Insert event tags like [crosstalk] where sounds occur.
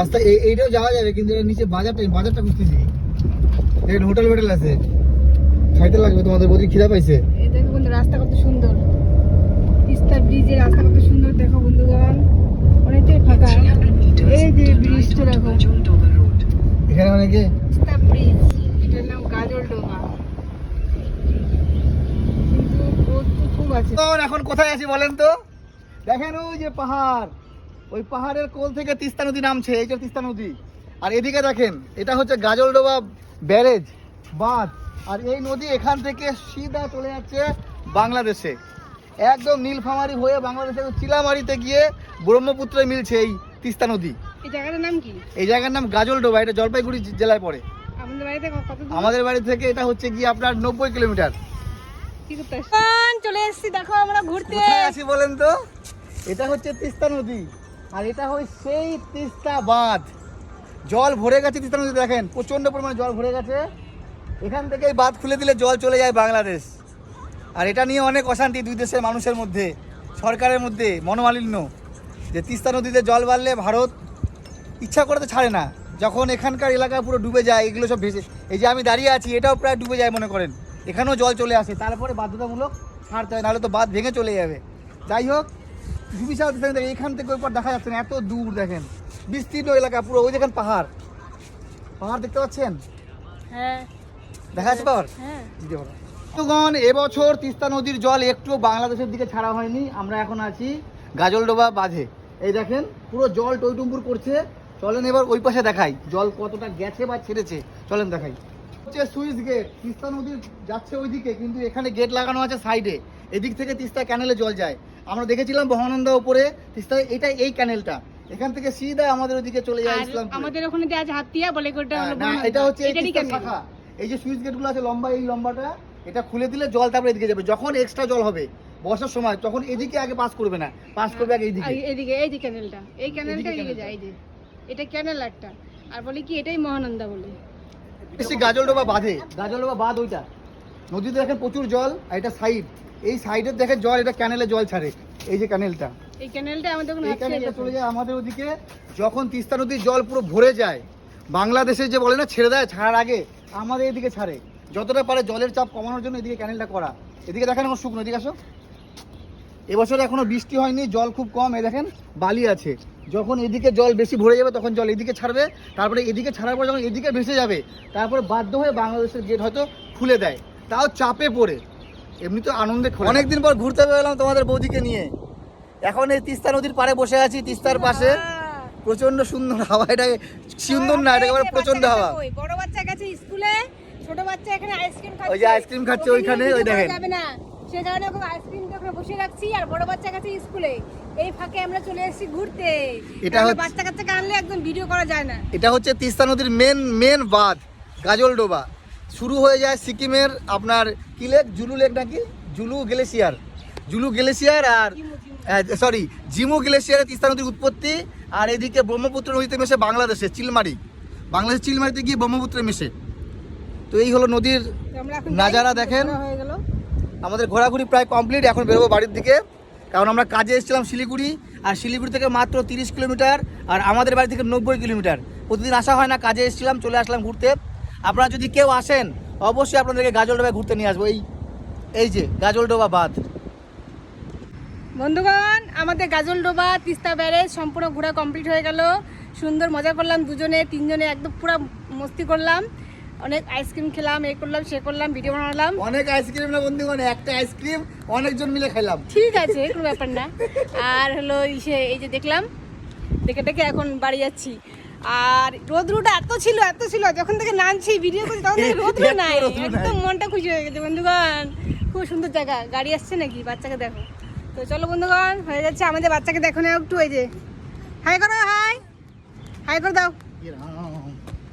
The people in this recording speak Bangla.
রাস্তা এইটাও যাওয়া যাবে কিন্তু এর নিচে বাজারটা বাজারটা খুঁজতেছি। দেখেন হোটেল হোটেল আছে। খাইতে লাগবে তোমাদের বৌদি খিদা পাইছে। দেখো বন্ধু রাস্তা কত সুন্দর। তিস্তা ব্রিজের রাস্তা কত সুন্দর দেখো বন্ধুগণ। অনেকটাই ফাঁকা। এই যে ব্রিজটা দেখো। এখানে অনেকে তিস্তা ব্রিজ এটার নাম গাজল ডোবা। কিন্তু খুব আছে। এখন এখন কোথায় আছি বলেন তো? দেখেন ওই যে পাহাড়। ওই পাহাড়ের কোল থেকে তিস্তা নদী নামছে এই যে তিস্তা নদী। আর এদিকে দেখেন এটা হচ্ছে গাজলডোবা ব্যারেজ বাঁধ। আর এই নদী এখান থেকে সিধা চলে যাচ্ছে বাংলাদেশে। একদম নীলফামারি হয়ে বাংলাদেশের চিলামারিতে গিয়ে ব্রহ্মপুত্রে মিলছে এই তিস্তা নদী। এই জায়গাটার নাম কি? এই জায়গার নাম গাজলডোবা এটা জলপাইগুড়ি জেলায় পড়ে। আমাদের বাড়িতে আমাদের বাড়ি থেকে এটা হচ্ছে গিয়ে আপনার নব্বই কিলোমিটার? চলে এসেছি দেখো আমরা ঘুরতে। আছি বলেন তো? এটা হচ্ছে তিস্তা নদী। আর এটা হয় সেই তিস্তা বাঁধ। জল ভরে গেছে তিস্তা নদী দেখেন প্রচণ্ড পরিমাণে জল ভরে গেছে। এখান থেকে এই বাঁধ খুলে দিলে জল চলে যায় বাংলাদেশ। আর এটা নিয়ে অনেক অশান্তি দুই দেশের মানুষের মধ্যে, সরকারের মধ্যে, মনোমালিন্য। যে তিস্তা নদীতে জল বাড়লে ভারত ইচ্ছা করে তো ছাড়ে না। যখন এখানকার এলাকা পুরো ডুবে যায়, এগুলো সব ভেসে, এই যে আমি দাঁড়িয়ে আছি, এটাও প্রায় ডুবে যায়, মনে করেন। এখানেও জল চলে আসে, তারপরে বাধ্যতামূলক ছাড়তে হয়, নাহলে তো বাঁধ ভেঙে চলে যাবে। যাই হোক বিশাল এখান থেকে ওই পর দেখা যাচ্ছে না এত দূর দেখেন। বিস্তীর্ণ এলাকা পুরো ওই দেখেন পাহাড়। পাহাড় দেখতে পাচ্ছেন? হ্যাঁ। দেখা যাচ্ছে পাহাড়? হ্যাঁ। দিতে পারো বন্ধুগণ এবছর তিস্তা নদীর জল একটু বাংলাদেশের দিকে ছাড়া হয়নি। আমরা এখন আছি গাজলডোবা বাঁধে। এই দেখেন পুরো জল টইটুম্বুর করছে। চলেন এবার ওই পাশে দেখাই জল কতটা গেছে বা ছেড়েছে। চলেন দেখাই। হচ্ছে সুইচ গেট তিস্তা নদী যাচ্ছে ওইদিকে কিন্তু এখানে গেট লাগানো আছে সাইডে। এদিক থেকে তিস্তা ক্যানেলে জল যায়। আমরা দেখেছিলাম বহানন্দা উপরে তিস্তা এটা এই ক্যানেলটা এখান থেকে সিধা আমাদের ওইদিকে চলে যায় ইসলাম আমাদের ওখানে যে আছে হাতিয়া বলে কোটা না এটা হচ্ছে শাখা। এই যে সুইচ গেটগুলো আছে লম্বা এই লম্বাটা এটা খুলে দিলে জল তারপরে এদিকে যাবে। যখন এক্সট্রা জল হবে বর্ষার সময় তখন এদিকে আগে পাস করবে না। পাস করবে আগে এইদিকে এদিকে এই যে ক্যানেলটা এই ক্যানেলটা এদিকে এদিকে যায় এই যে। এটা ক্যানেল একটা। আর বলে কি এটাই মহানন্দা বলে। বেশি গাজলডোবা বাঁধে। গাজলডোবা বাঁধ ওইটা। নদীতে দেখেন প্রচুর জল আর এটা সাইড। এই সাইডের দেখে জল এটা ক্যানেলে জল ছাড়ে এই যে ক্যানেলটা এই ক্যানেলটা আমাদের এই ক্যানেলটা চলে যায় আমাদের ওদিকে যখন তিস্তা নদীর জল পুরো ভরে যায় বাংলাদেশে যে বলে না ছেড়ে দেয় ছাড়ার আগে আমাদের এদিকে ছাড়ে। যতটা পারে জলের চাপ কমানোর জন্য এদিকে ক্যানেলটা করা। এদিকে দেখেন আমার শুকনো এদিকে আসো। এবছর এখনও বৃষ্টি হয়নি জল খুব কম এ দেখেন বালি আছে। যখন এদিকে জল বেশি ভরে যাবে তখন জল এদিকে ছাড়বে। তারপরে এদিকে ছাড়ার পর যখন এদিকে ভেসে যাবে তারপরে বাধ্য হয়ে বাংলাদেশের গেট হয়তো খুলে দেয়। তাও চাপে পড়ে। এমনি তো আনন্দে অনেকদিন পর ঘুরতে বেরোলাম তোমাদের বৌদিকে নিয়ে। এখন এই তিস্তা নদীর পাড়ে বসে আছি তিস্তার পাশে। হ্যাঁ। প্রচণ্ড সুন্দর হাওয়া এটা সুন্দর না এটা একেবারে প্রচণ্ড হাওয়া। বড় বাচ্চা গেছে স্কুলে ছোট বাচ্চা এখানে আইসক্রিম খাচ্ছে। ওই যে আইসক্রিম খাচ্ছে ওইখানে, ওই দেখেন। যাবে না। সে কারণে ওকে আইসক্রিম ওখানে বসে রাখছি আর বড় বাচ্চা গেছে স্কুলে। এই ফাঁকে আমরা চলে এসেছি ঘুরতে। এটা হচ্ছে- বাচ্চা কাচ্চা আনলে একদম ভিডিও করা যায় না। এটা হচ্ছে তিস্তা নদীর মেন মেন বাঁধ গাজলডোবা শুরু হয়ে যায় সিকিমের আপনার কি লেক? জুলু লেক নাকি? জুলু গ্লেসিয়ার জুলু গ্লেসিয়ার আর সরি জিমু। গ্লেসিয়ারে তিস্তা নদীর উৎপত্তি আর এদিকে ব্রহ্মপুত্র নদীতে মেশে বাংলাদেশে চিলমারি। বাংলাদেশের চিলমারিতে গিয়ে ব্রহ্মপুত্রে মেশে। তো এই হলো নদীর নাজারা দেখেন। হয়ে গেল। আমাদের ঘোরাঘুরি প্রায় কমপ্লিট এখন বেরোবো বাড়ির দিকে। কারণ আমরা কাজে এসেছিলাম শিলিগুড়ি আর শিলিগুড়ি থেকে মাত্র তিরিশ কিলোমিটার আর আমাদের বাড়ি থেকে নব্বই কিলোমিটার। প্রতিদিন আসা হয় না কাজে এসেছিলাম চলে আসলাম ঘুরতে। আপনারা যদি কেউ আসেন অবশ্যই আপনাদেরকে গাজলডোবায় ঘুরতে নিয়ে আসব। এই এই যে গাজলডোবা বাঁধ। বন্ধুগণ আমাদের গাজলডোবা তিস্তা ব্যারেজ সম্পূর্ণ ঘোরা কমপ্লিট হয়ে গেল। সুন্দর মজা করলাম দুজনে তিনজনে একদম পুরো মস্তি করলাম। অনেক আইসক্রিম খেলাম এ করলাম সে করলাম ভিডিও বানালাম। অনেক আইসক্রিম না বন্ধুগণ একটা আইসক্রিম অনেকজন মিলে খেলাম। ঠিক আছে কোনো ব্যাপার না। আর হলো এই যে দেখলাম দেখে দেখে এখন বাড়ি যাচ্ছি। আর রোদ্রুটা এত ছিল এত ছিল যখন থেকে নামছি ভিডিও করছি তখন থেকে [laughs] রোদ্রু নাই। একদম মনটা খুশি হয়ে গেছে বন্ধুগণ। খুব সুন্দর জায়গা গাড়ি আসছে নাকি? বাচ্চাকে দেখো। তো চলো বন্ধুগণ হয়ে যাচ্ছে আমাদের বাচ্চাকে দেখো না একটু এই যে। হাই করো হাই হাই করে দাও।